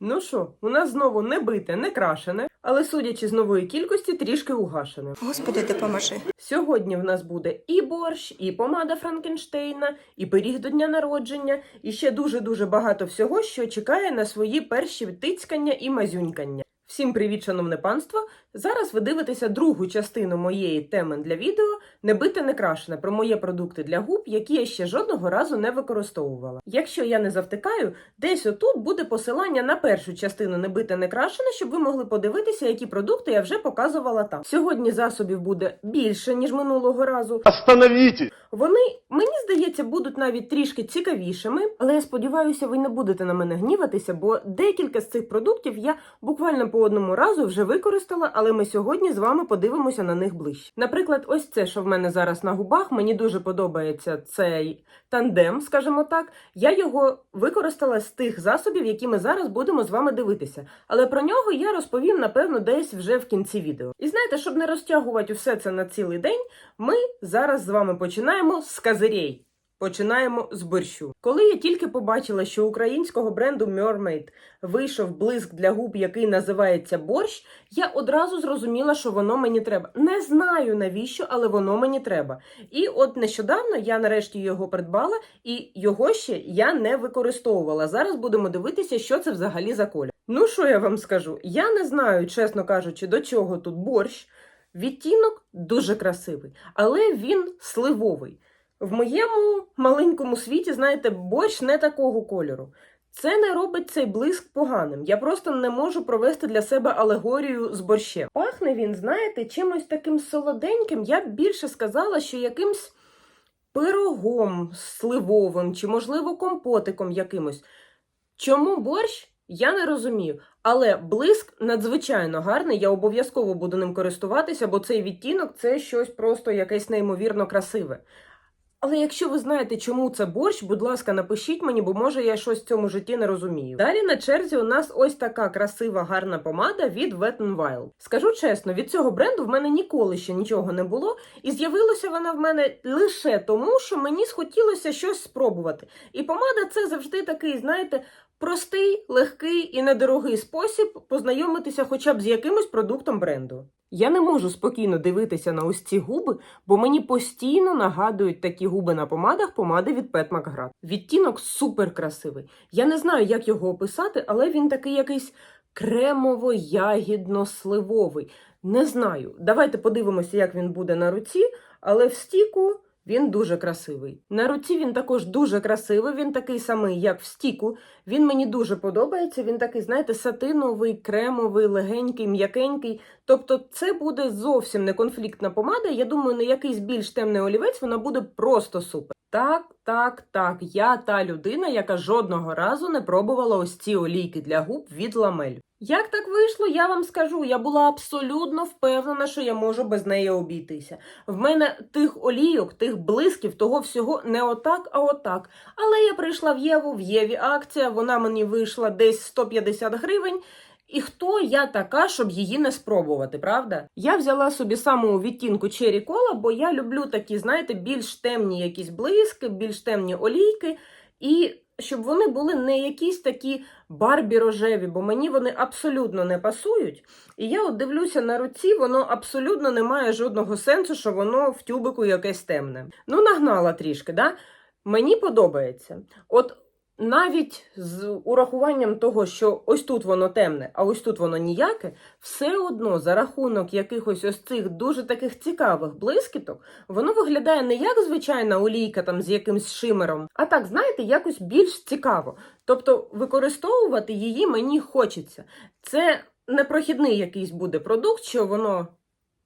Ну що, у нас знову не бите, не крашене, але судячи з нової кількості, трішки угашене. Господи, допоможи. Сьогодні в нас буде і борщ, і помада Франкенштейна, і пиріг до дня народження, і ще дуже-дуже багато всього, що чекає на свої перші тицькання і мазюнькання. Всім привіт, шановне панство! Зараз ви дивитеся другу частину моєї теми для відео не бите не крашене про мої продукти для губ, які я ще жодного разу не використовувала. Якщо я не завтикаю, десь отут буде посилання на першу частину не бите не крашене, щоб ви могли подивитися, які продукти я вже показувала там. Сьогодні засобів буде більше ніж минулого разу. Остановите! Вони, мені здається, будуть навіть трішки цікавішими, але я сподіваюся, ви не будете на мене гніватися, бо декілька з цих продуктів я буквально по одному разу вже використала, але ми сьогодні з вами подивимося на них ближче. Наприклад, ось це, що в мене зараз на губах, мені дуже подобається цей тандем, скажімо так. Я його використала з тих засобів, які ми зараз будемо з вами дивитися. Але про нього я розповім, напевно, десь вже в кінці відео. І знаєте, щоб не розтягувати все це на цілий день, ми зараз з вами починаємо з козирей. Починаємо з борщу. Коли я тільки побачила, що українського бренду Mermaid вийшов блиск для губ, який називається борщ, я одразу зрозуміла, що воно мені треба. Не знаю навіщо, але воно мені треба. І от нещодавно я нарешті його придбала, і його ще я не використовувала. Зараз будемо дивитися, що це взагалі за колір. Ну що я вам скажу? Я не знаю, чесно кажучи, до чого тут борщ. Відтінок дуже красивий, але він сливовий. В моєму маленькому світі, знаєте, борщ не такого кольору. Це не робить цей блиск поганим. Я просто не можу провести для себе алегорію з борщем. Пахне він, знаєте, чимось таким солоденьким. Я б більше сказала, що якимсь пирогом сливовим чи, можливо, компотиком якимось. Чому борщ? Я не розумію. Але блиск надзвичайно гарний. Я обов'язково буду ним користуватися, бо цей відтінок це щось просто якесь неймовірно красиве. Але якщо ви знаєте, чому це борщ, будь ласка, напишіть мені, бо може я щось в цьому житті не розумію. Далі на черзі у нас ось така красива гарна помада від Wet n Wild. Скажу чесно, від цього бренду в мене ніколи ще нічого не було, і з'явилася вона в мене лише тому, що мені схотілося щось спробувати. І помада це завжди такий, знаєте, простий, легкий і недорогий спосіб познайомитися хоча б з якимось продуктом бренду. Я не можу спокійно дивитися на ось ці губи, бо мені постійно нагадують такі губи на помадах помади від Pet McGrath. Відтінок супер красивий. Я не знаю, як його описати, але він такий якийсь кремово-ягідно-сливовий. Не знаю. Давайте подивимося, як він буде на руці, але в стіку він дуже красивий. На руці він також дуже красивий, він такий самий, як в стіку. Він мені дуже подобається. Він такий, знаєте, сатиновий, кремовий, легенький, м'якенький. Тобто, це буде зовсім не конфліктна помада. Я думаю, на якийсь більш темний олівець вона буде просто супер. Так, так, так. Я та людина, яка жодного разу не пробувала ось ці олійки для губ від ламель. Як так вийшло, я вам скажу. Я була абсолютно впевнена, що я можу без неї обійтися. В мене тих олійок, тих блисків, того всього не отак, а отак. Але я прийшла в Єву, в Єві акція, вона мені вийшла десь 150 гривень. І хто я така, щоб її не спробувати, правда? Я взяла собі саму відтінку Cherry Cola, бо я люблю такі, знаєте, більш темні якісь блиски, більш темні олійки, і щоб вони були не якісь такі барбі рожеві, бо мені вони абсолютно не пасують. І я от дивлюся на руці, воно абсолютно не має жодного сенсу, що воно в тюбику якесь темне. Ну, нагнала трішки, да? Мені подобається. От навіть з урахуванням того, що ось тут воно темне, а ось тут воно ніяке, все одно за рахунок якихось ось цих дуже таких цікавих блискіток, воно виглядає не як звичайна олійка там з якимсь шимером, а так, знаєте, якось більш цікаво. Тобто використовувати її мені хочеться. Це не прохідний якийсь буде продукт, що воно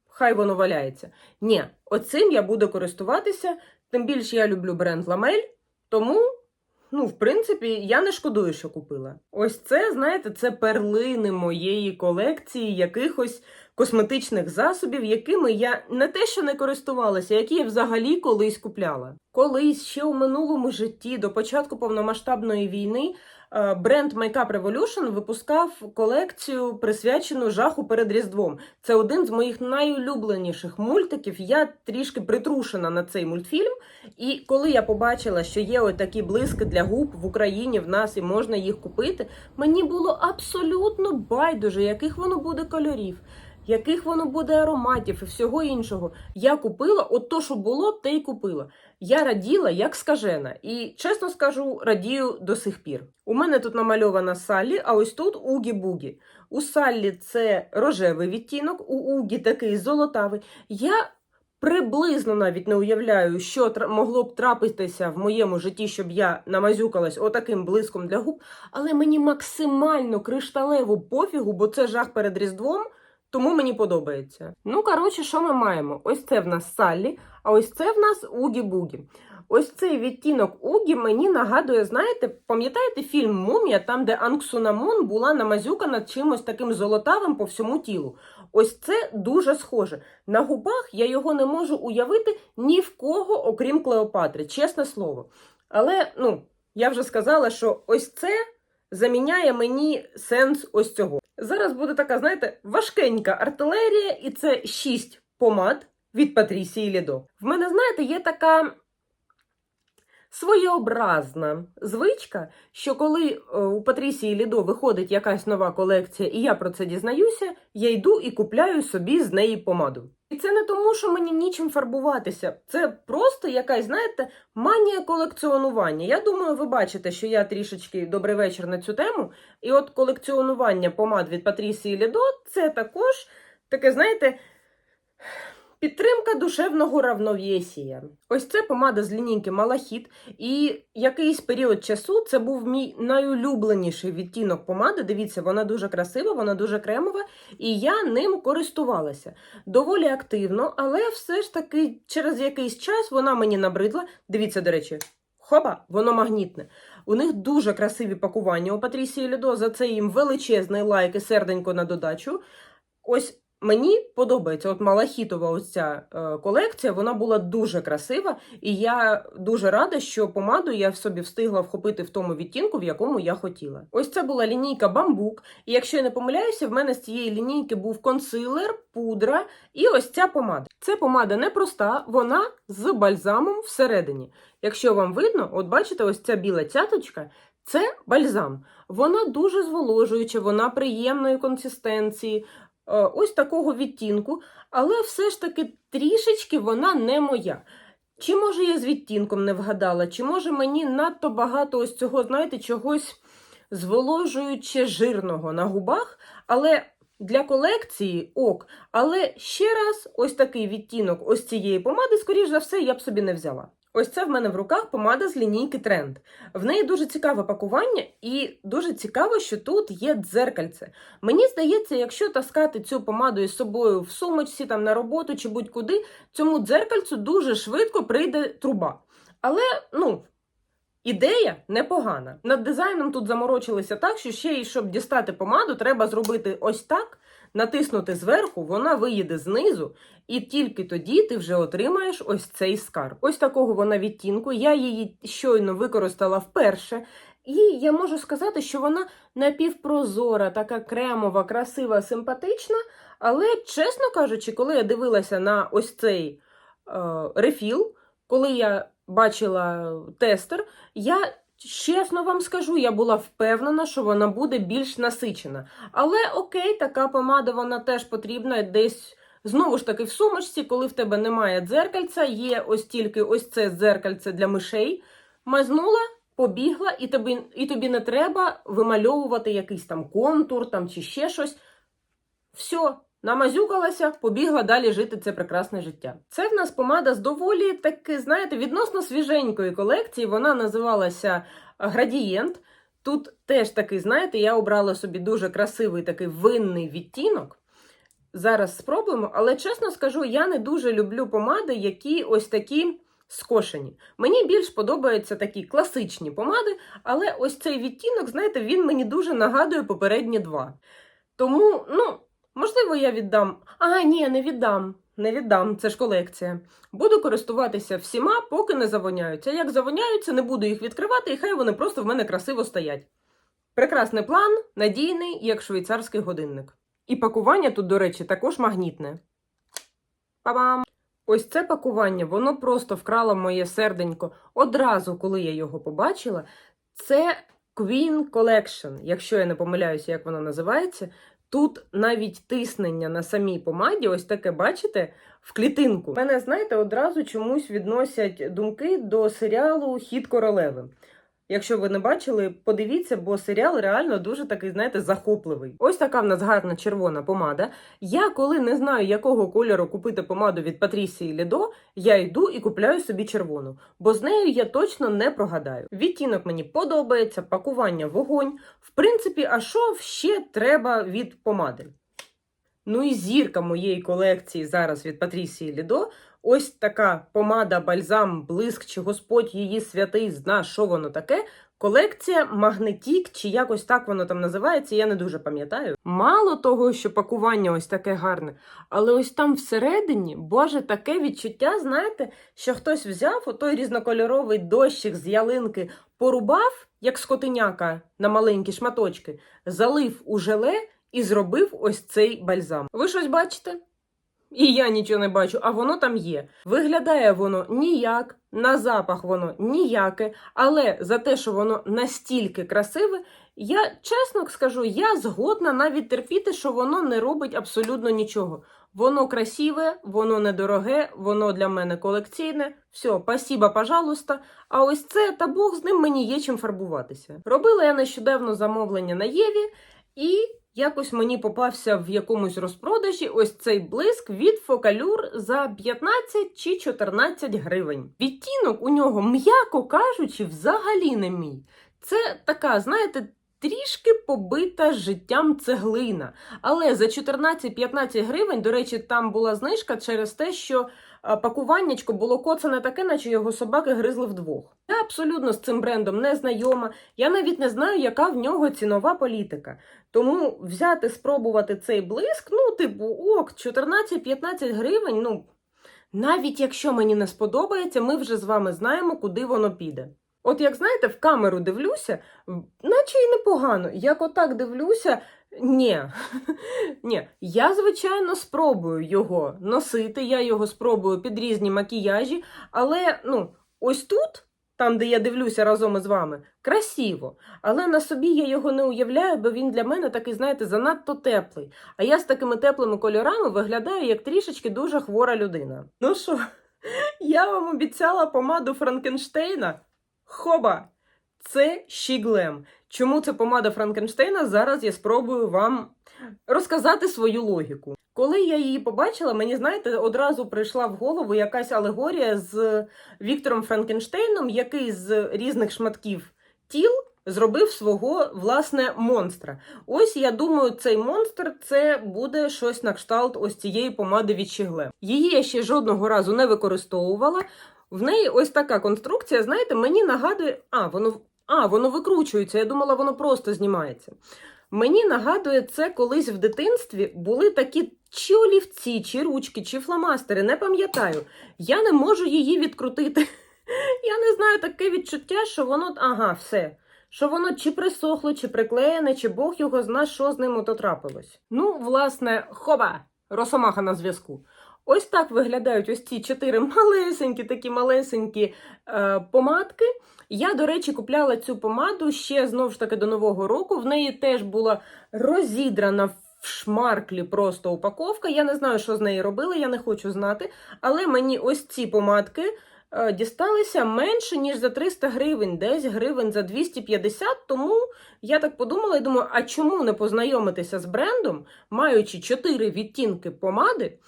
хай воно валяється. Ні, оцим я буду користуватися. Тим більше я люблю бренд Ламель, тому. Ну, в принципі, я не шкодую, що купила. Ось це, знаєте, це перлини моєї колекції якихось косметичних засобів, якими я не те, що не користувалася, які я взагалі колись купляла. Колись ще у минулому житті, до початку повномасштабної війни, бренд Makeup Revolution випускав колекцію, присвячену жаху перед Різдвом. Це один з моїх найулюбленіших мультиків. Я трішки притрушена на цей мультфільм. І коли я побачила, що є ось такі блиски для губ в Україні в нас і можна їх купити, мені було абсолютно байдуже, яких воно буде кольорів. Яких воно буде ароматів і всього іншого. Я купила, от то, що було, те й купила. Я раділа як скажена, і чесно скажу, радію до сих пір. У мене тут намальована Саллі, а ось тут Угі-Бугі. У Саллі це рожевий відтінок, у Угі такий золотавий. Я приблизно навіть не уявляю, що могло б трапитися в моєму житті, щоб я намазюкалась отаким блиском для губ, але мені максимально кришталево пофігу, бо це жах перед Різдвом. Тому мені подобається. Ну, коротше, що ми маємо? Ось це в нас Саллі, а ось це в нас Угі-Бугі. Ось цей відтінок Угі мені нагадує, знаєте, пам'ятаєте фільм Мумія, там, де Анксунамон була намазюкана чимось таким золотавим по всьому тілу. Ось це дуже схоже. На губах я його не можу уявити ні в кого, окрім Клеопатри, чесне слово. Але, ну, я вже сказала, що ось це заміняє мені сенс ось цього. Зараз буде така, знаєте, важкенька артилерія, і це шість помад від Патрісії Лідо. В мене, знаєте, є така своєобразна звичка, що коли е, у Патрісії Лідо виходить якась нова колекція, і я про це дізнаюся, я йду і купляю собі з неї помаду. І це не тому, що мені нічим фарбуватися. Це просто якась, знаєте, манія колекціонування. Я думаю, ви бачите, що я трішечки добрий вечір на цю тему. І от колекціонування помад від Патрісії Лідо це також таке, знаєте, підтримка душевного равновесія. Ось це помада з лінійки Малахіт. І якийсь період часу це був мій найулюбленіший відтінок помади. Дивіться, вона дуже красива, вона дуже кремова, і я ним користувалася доволі активно, але все ж таки через якийсь час вона мені набридла. Дивіться, до речі. Хоба, воно магнітне. У них дуже красиві пакування у Патрісії Лідо. За це їм величезний лайк і серденько на додачу. Ось мені подобається. От Малахітова ось ця е, колекція, вона була дуже красива, і я дуже рада, що помаду я в собі встигла вхопити в тому відтінку, в якому я хотіла. Ось це була лінійка бамбук. І якщо я не помиляюся, в мене з цієї лінійки був консилер, пудра і ось ця помада. Це помада непроста, вона з бальзамом всередині. Якщо вам видно, от бачите, ось ця біла цяточка. Це бальзам. Вона дуже зволожуюча, вона приємної консистенції, ось такого відтінку, але все ж таки трішечки вона не моя. Чи може я з відтінком не вгадала, чи може мені надто багато ось цього, знаєте, чогось зволожуюче жирного на губах, але для колекції ок. Але ще раз, ось такий відтінок ось цієї помади, скоріш за все, я б собі не взяла. Ось це в мене в руках помада з лінійки Тренд. В неї дуже цікаве пакування, і дуже цікаво, що тут є дзеркальце. Мені здається, якщо таскати цю помаду із собою в сумочці, там на роботу чи будь-куди, цьому дзеркальцю дуже швидко прийде труба. Але, ну. Ідея непогана. Над дизайном тут заморочилися так, що ще й щоб дістати помаду, треба зробити ось так, натиснути зверху, вона виїде знизу, і тільки тоді ти вже отримаєш ось цей скарб. Ось такого вона відтінку. Я її щойно використала вперше. І я можу сказати, що вона напівпрозора, така кремова, красива, симпатична. Але, чесно кажучи, коли я дивилася на ось цей е, рефіл, коли я бачила тестер, я чесно вам скажу, я була впевнена, що вона буде більш насичена. Але окей, така помада вона теж потрібна десь. Знову ж таки, в сумочці, коли в тебе немає дзеркальця, є ось тільки ось це дзеркальце для мишей. Мазнула, побігла, і тобі, і тобі не треба вимальовувати якийсь там контур там, чи ще щось. Все, намазюкалася, побігла далі жити це прекрасне життя. Це в нас помада з доволі таки, знаєте, відносно свіженької колекції. Вона називалася Градієнт. Тут теж такий, знаєте, я обрала собі дуже красивий такий винний відтінок. Зараз спробуємо, але чесно скажу, я не дуже люблю помади, які ось такі скошені. Мені більш подобаються такі класичні помади, але ось цей відтінок, знаєте, він мені дуже нагадує попередні два. Тому, ну, можливо, я віддам. А, ні, не віддам. Не віддам, це ж колекція. Буду користуватися всіма, поки не завоняються. Як завоняються, не буду їх відкривати, і хай вони просто в мене красиво стоять. Прекрасний план, надійний, як швейцарський годинник. І пакування тут, до речі, також магнітне. Па-бам! Ось це пакування, воно просто вкрало моє серденько одразу, коли я його побачила. Це Queen Collection, якщо я не помиляюся, як воно називається. Тут навіть тиснення на самій помаді, ось таке, бачите, в клітинку. Мене, знаєте, одразу чомусь відносять думки до серіалу Хід королеви. Якщо ви не бачили, подивіться, бо серіал реально дуже такий, знаєте, захопливий. Ось така в нас гарна червона помада. Я, коли не знаю, якого кольору купити помаду від Патрісії Лідо, я йду і купляю собі червону, бо з нею я точно не прогадаю. Відтінок мені подобається, пакування вогонь. В принципі, а що ще треба від помади? Ну і зірка моєї колекції зараз від Патрісії Лідо. Ось така помада, бальзам, блиск, чи Господь її святий зна, що воно таке. Колекція Магнетік, чи якось так воно там називається, я не дуже пам'ятаю. Мало того, що пакування ось таке гарне, але ось там всередині, боже, таке відчуття, знаєте, що хтось взяв отой різнокольоровий дощик з ялинки, порубав, як скотиняка, на маленькі шматочки, залив у желе і зробив ось цей бальзам. Ви щось бачите? І я нічого не бачу, а воно там є. Виглядає воно ніяк, на запах воно ніяке, але за те, що воно настільки красиве, я чесно скажу, я згодна навіть терпіти, що воно не робить абсолютно нічого. Воно красиве, воно недороге, воно для мене колекційне. Все, спасіба, пожалуйста. А ось це та Бог з ним мені є чим фарбуватися. Робила я нещодавно замовлення на Єві і. Якось мені попався в якомусь розпродажі ось цей блиск від Фокалюр за 15 чи 14 гривень. Відтінок у нього, м'яко кажучи, взагалі не мій. Це така, знаєте, трішки побита життям цеглина. Але за 14-15 гривень, до речі, там була знижка через те, що пакуваннячко було коцане таке, наче його собаки гризли вдвох. Я абсолютно з цим брендом не знайома. Я навіть не знаю, яка в нього цінова політика. Тому взяти, спробувати цей блиск, ну, типу, ок, 14-15 гривень, ну, навіть якщо мені не сподобається, ми вже з вами знаємо, куди воно піде. От як знаєте, в камеру дивлюся, наче й непогано. Як отак дивлюся, ні. ні. Я, звичайно, спробую його носити, я його спробую під різні макіяжі, але ну, ось тут там, де я дивлюся разом із вами, красиво. Але на собі я його не уявляю, бо він для мене такий, знаєте, занадто теплий. А я з такими теплими кольорами виглядаю як трішечки дуже хвора людина. Ну що, я вам обіцяла помаду Франкенштейна? Хоба! Це Щіглем. Чому це помада Франкенштейна? Зараз я спробую вам розказати свою логіку. Коли я її побачила, мені знаєте, одразу прийшла в голову якась алегорія з Віктором Франкенштейном, який з різних шматків тіл зробив свого власне монстра. Ось я думаю, цей монстр це буде щось на кшталт ось цієї помади від Щіглем. Її я ще жодного разу не використовувала. В неї ось така конструкція, знаєте, мені нагадує, а воно а, воно викручується. Я думала, воно просто знімається. Мені нагадує це колись в дитинстві були такі чи олівці, чи ручки, чи фломастери, не пам'ятаю. Я не можу її відкрутити. Я не знаю таке відчуття, що воно, ага, все. Що воно чи присохло, чи приклеєне, чи Бог його зна, що з ним ото трапилось. Ну, власне, хоба, росомаха на зв'язку. Ось так виглядають ось ці чотири малесенькі, такі малесенькі е, помадки. Я, до речі, купляла цю помаду ще знову ж таки до Нового року. В неї теж була розідрана в шмарклі просто упаковка. Я не знаю, що з нею робили, я не хочу знати. Але мені ось ці помадки е, дісталися менше, ніж за 300 гривень, десь гривень за 250. Тому я так подумала і думаю, а чому не познайомитися з брендом, маючи 4 відтінки помади?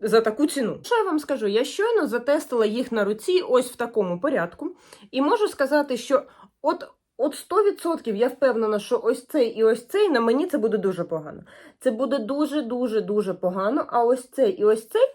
За таку ціну. Що я вам скажу? Я щойно затестила їх на руці ось в такому порядку, і можу сказати, що от. От 100% я впевнена, що ось цей і ось цей на мені це буде дуже погано. Це буде дуже-дуже дуже погано. А ось цей і ось цей,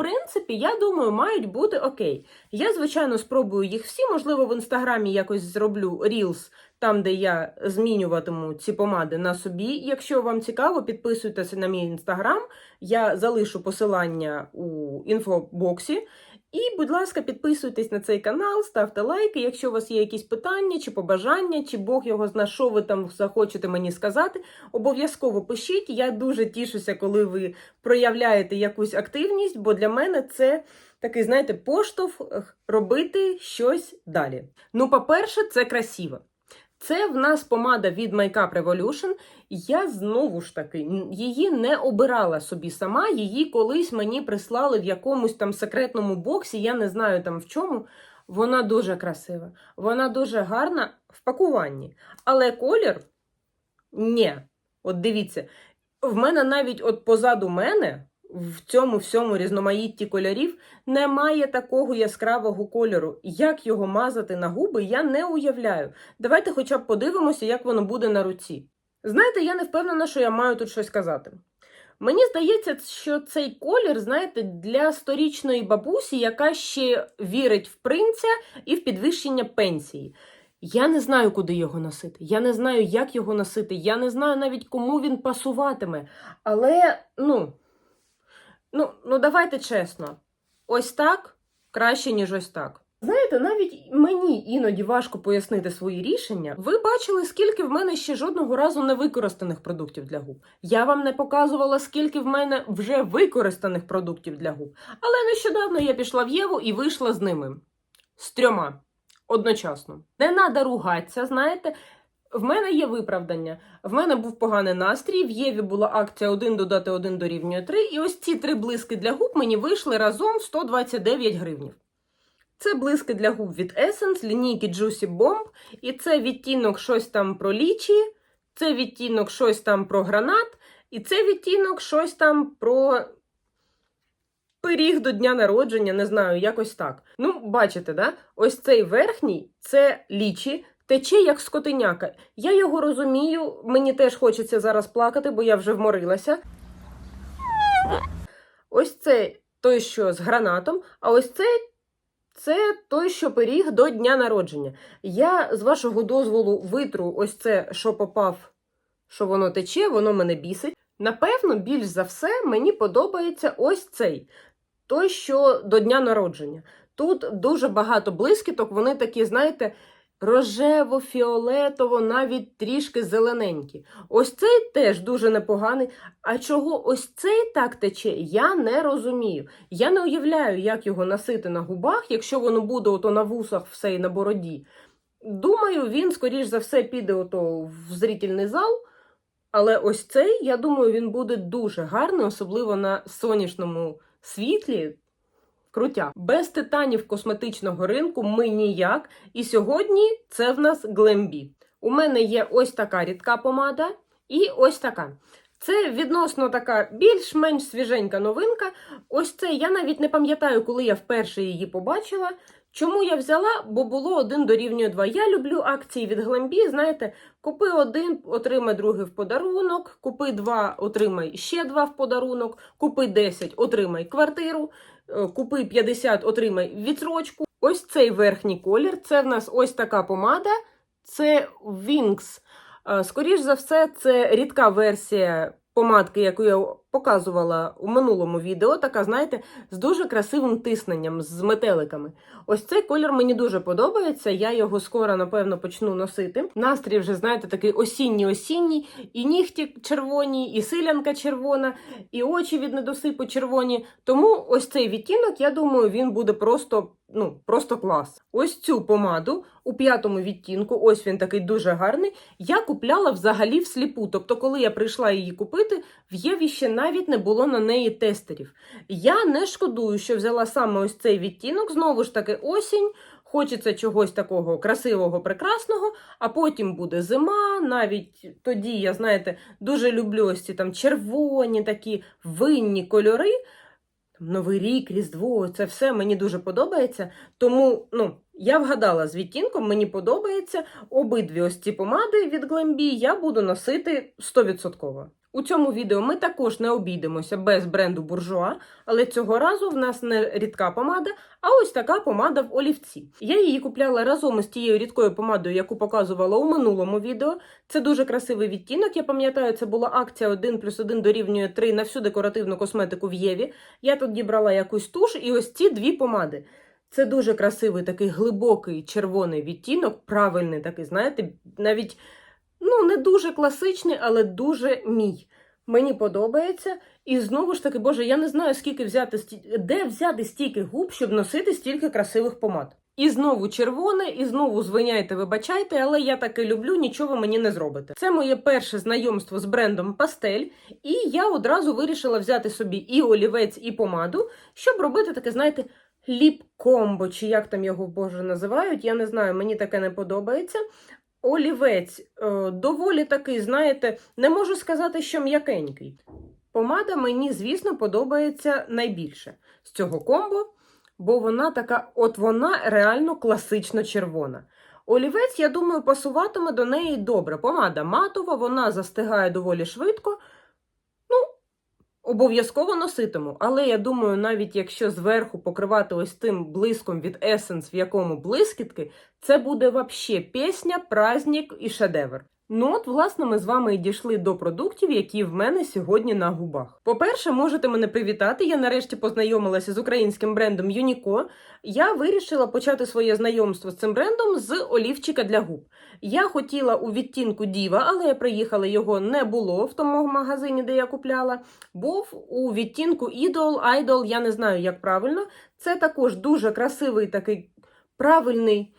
принципі, я думаю, мають бути окей. Я, звичайно, спробую їх всі. Можливо, в інстаграмі якось зроблю Reels, там, де я змінюватиму ці помади на собі. Якщо вам цікаво, підписуйтеся на мій інстаграм. Я залишу посилання у інфобоксі. І, будь ласка, підписуйтесь на цей канал, ставте лайки. Якщо у вас є якісь питання чи побажання, чи Бог його зна, що ви там захочете мені сказати, обов'язково пишіть. Я дуже тішуся, коли ви проявляєте якусь активність, бо для мене це такий, знаєте, поштовх робити щось далі. Ну, по-перше, це красиво. Це в нас помада від Makeup Revolution. Я знову ж таки її не обирала собі сама. Її колись мені прислали в якомусь там секретному боксі. Я не знаю там в чому. Вона дуже красива, вона дуже гарна в пакуванні. Але колір ні. От дивіться, в мене навіть от позаду мене, в цьому всьому різноманітті кольорів, немає такого яскравого кольору. Як його мазати на губи, я не уявляю. Давайте хоча б подивимося, як воно буде на руці. Знаєте, я не впевнена, що я маю тут щось казати. Мені здається, що цей колір, знаєте, для сторічної бабусі, яка ще вірить в принця і в підвищення пенсії. Я не знаю, куди його носити. Я не знаю, як його носити. Я не знаю навіть, кому він пасуватиме. Але, ну, ну, ну давайте чесно, ось так краще, ніж ось так. Знаєте, навіть мені іноді важко пояснити свої рішення. Ви бачили, скільки в мене ще жодного разу не використаних продуктів для губ. Я вам не показувала, скільки в мене вже використаних продуктів для губ. Але нещодавно я пішла в Єву і вийшла з ними. З трьома. Одночасно. Не треба ругатися, знаєте. В мене є виправдання. В мене був поганий настрій. В Єві була акція 1 додати 1 дорівнює 3. І ось ці три блиски для губ мені вийшли разом в 129 гривнів. Це блиски для губ від Essence, лінійки Juicy Bomb. І це відтінок щось там про лічі, це відтінок щось там про гранат, і це відтінок щось там про пиріг до дня народження, не знаю, якось так. Ну, бачите, да? ось цей верхній це лічі. Тече як скотиняка. Я його розумію, мені теж хочеться зараз плакати, бо я вже вморилася. Ось це той, що з гранатом, а ось це це той, що пиріг до дня народження. Я, з вашого дозволу, витру ось це, що попав, що воно тече, воно мене бісить. Напевно, більш за все мені подобається ось цей, той, що до дня народження. Тут дуже багато блискіток, вони такі, знаєте, рожево-фіолетово, навіть трішки зелененькі. Ось цей теж дуже непоганий. А чого ось цей так тече, я не розумію. Я не уявляю, як його носити на губах, якщо воно буде ото на вусах все і на бороді. Думаю, він, скоріш за все, піде ото в зрительний зал. Але ось цей, я думаю, він буде дуже гарний, особливо на сонячному світлі. Крутя. Без титанів косметичного ринку ми ніяк. І сьогодні це в нас Глембі. У мене є ось така рідка помада і ось така. Це відносно така більш-менш свіженька новинка. Ось це я навіть не пам'ятаю, коли я вперше її побачила. Чому я взяла? Бо було один дорівнює два. Я люблю акції від Глембі. Знаєте, купи один, отримай другий в подарунок, купи два, отримай ще два в подарунок, купи 10, отримай квартиру, купи 50, отримай відсрочку. Ось цей верхній колір. Це в нас ось така помада. Це Wings. Скоріше за все, це рідка версія помадки, яку я показувала у минулому відео. Така, знаєте, з дуже красивим тисненням, з метеликами. Ось цей колір мені дуже подобається. Я його скоро, напевно, почну носити. Настрій вже, знаєте, такий осінній-осінній, і нігті червоні, і силянка червона, і очі від недосипу червоні. Тому ось цей відтінок, я думаю, він буде просто. Ну, просто клас. Ось цю помаду у п'ятому відтінку, ось він такий дуже гарний. Я купляла взагалі всліпу. Тобто, коли я прийшла її купити, в Єві ще навіть не було на неї тестерів. Я не шкодую, що взяла саме ось цей відтінок. Знову ж таки, осінь. Хочеться чогось такого красивого, прекрасного, а потім буде зима. Навіть тоді я, знаєте, дуже люблю ось ці там червоні такі винні кольори. Новий рік, Різдво, це все мені дуже подобається. Тому, ну, я вгадала з відтінком, мені подобається. Обидві ось ці помади від Glambi я буду носити 100%. У цьому відео ми також не обійдемося без бренду буржуа, але цього разу в нас не рідка помада, а ось така помада в олівці. Я її купляла разом із тією рідкою помадою, яку показувала у минулому відео. Це дуже красивий відтінок. Я пам'ятаю, це була акція 1 плюс 1 дорівнює 3 на всю декоративну косметику в Єві. Я тут дібрала якусь туш і ось ці дві помади. Це дуже красивий такий глибокий червоний відтінок, правильний такий, знаєте, навіть ну, не дуже класичний, але дуже мій. Мені подобається. І знову ж таки, Боже, я не знаю, скільки взяти де взяти стільки губ, щоб носити стільки красивих помад. І знову червоне, і знову звиняйте, вибачайте, але я таки люблю, нічого мені не зробите. Це моє перше знайомство з брендом Пастель, і я одразу вирішила взяти собі і олівець, і помаду, щоб робити таке, знаєте, ліп-комбо, чи як там його боже називають. Я не знаю, мені таке не подобається. Олівець е, доволі такий, знаєте, не можу сказати, що м'якенький. Помада мені, звісно, подобається найбільше з цього комбо, бо вона така, от вона реально класично червона. Олівець, я думаю, пасуватиме до неї добре. Помада матова, вона застигає доволі швидко. Обов'язково носитиму. Але я думаю, навіть якщо зверху покривати ось тим блиском від Essence, в якому блискітки, це буде вообще пісня, праздник і шедевр. Ну от, власне, ми з вами і дійшли до продуктів, які в мене сьогодні на губах. По-перше, можете мене привітати. Я нарешті познайомилася з українським брендом Юніко. Я вирішила почати своє знайомство з цим брендом з олівчика для губ. Я хотіла у відтінку Діва, але я приїхала, його не було в тому магазині, де я купляла. Був у відтінку Idol, Idol, я не знаю, як правильно. Це також дуже красивий такий правильний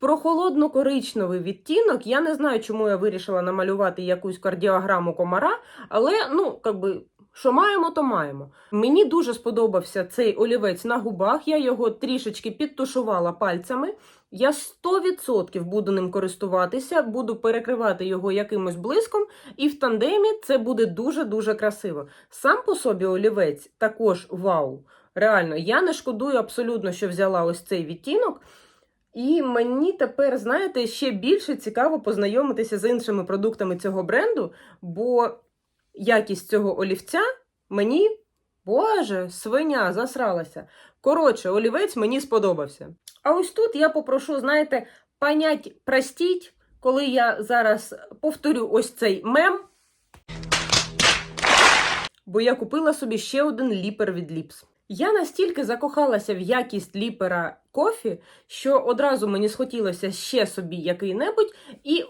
прохолодно-коричневий відтінок. Я не знаю, чому я вирішила намалювати якусь кардіограму комара, але ну, якби. Що маємо, то маємо. Мені дуже сподобався цей олівець на губах. Я його трішечки підтушувала пальцями. Я 100% буду ним користуватися, буду перекривати його якимось блиском, і в тандемі це буде дуже-дуже красиво. Сам по собі олівець також вау. Реально, я не шкодую абсолютно, що взяла ось цей відтінок. І мені тепер, знаєте, ще більше цікаво познайомитися з іншими продуктами цього бренду, бо якість цього олівця мені, боже, свиня засралася. Коротше, олівець мені сподобався. А ось тут я попрошу, знаєте, понять, простіть, коли я зараз повторю ось цей мем. Бо я купила собі ще один ліпер від Ліпс. Я настільки закохалася в якість ліпера кофі, що одразу мені схотілося ще собі який-небудь, і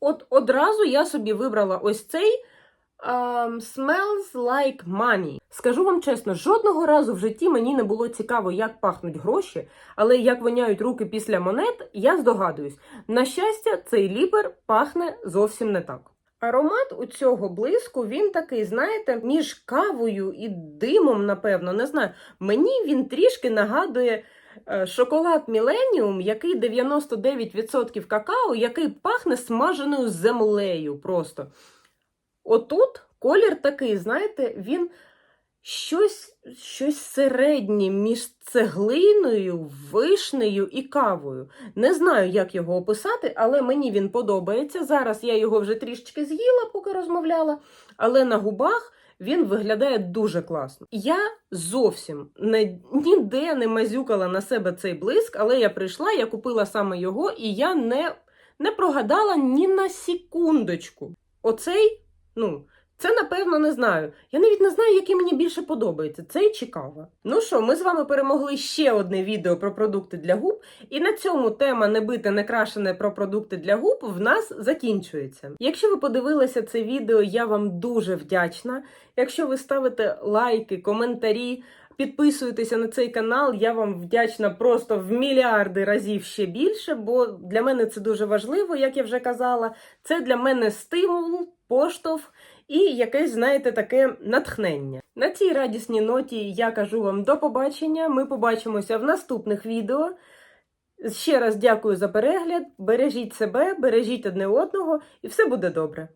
от одразу я собі вибрала ось цей um, Smells Like Money. Скажу вам чесно, жодного разу в житті мені не було цікаво, як пахнуть гроші, але як воняють руки після монет, я здогадуюсь. На щастя, цей ліпер пахне зовсім не так. Аромат у цього блиску, він такий, знаєте, між кавою і димом, напевно, не знаю. Мені він трішки нагадує е, шоколад Міленіум, який 99% какао, який пахне смаженою землею просто. Отут колір такий, знаєте, він щось, щось середнє між цеглиною, вишнею і кавою. Не знаю, як його описати, але мені він подобається. Зараз я його вже трішечки з'їла, поки розмовляла, але на губах. Він виглядає дуже класно. Я зовсім не, ніде не мазюкала на себе цей блиск, але я прийшла, я купила саме його, і я не, не прогадала ні на секундочку. Оцей, ну, це, напевно, не знаю. Я навіть не знаю, який мені більше подобається, цей чи кава. Ну що, ми з вами перемогли ще одне відео про продукти для губ, і на цьому тема не бите, не крашене про продукти для губ в нас закінчується. Якщо ви подивилися це відео, я вам дуже вдячна. Якщо ви ставите лайки, коментарі. Підписуйтеся на цей канал, я вам вдячна просто в мільярди разів ще більше, бо для мене це дуже важливо, як я вже казала. Це для мене стимул, поштовх і якесь, знаєте, таке натхнення. На цій радісній ноті я кажу вам до побачення. Ми побачимося в наступних відео. Ще раз дякую за перегляд. Бережіть себе, бережіть одне одного, і все буде добре.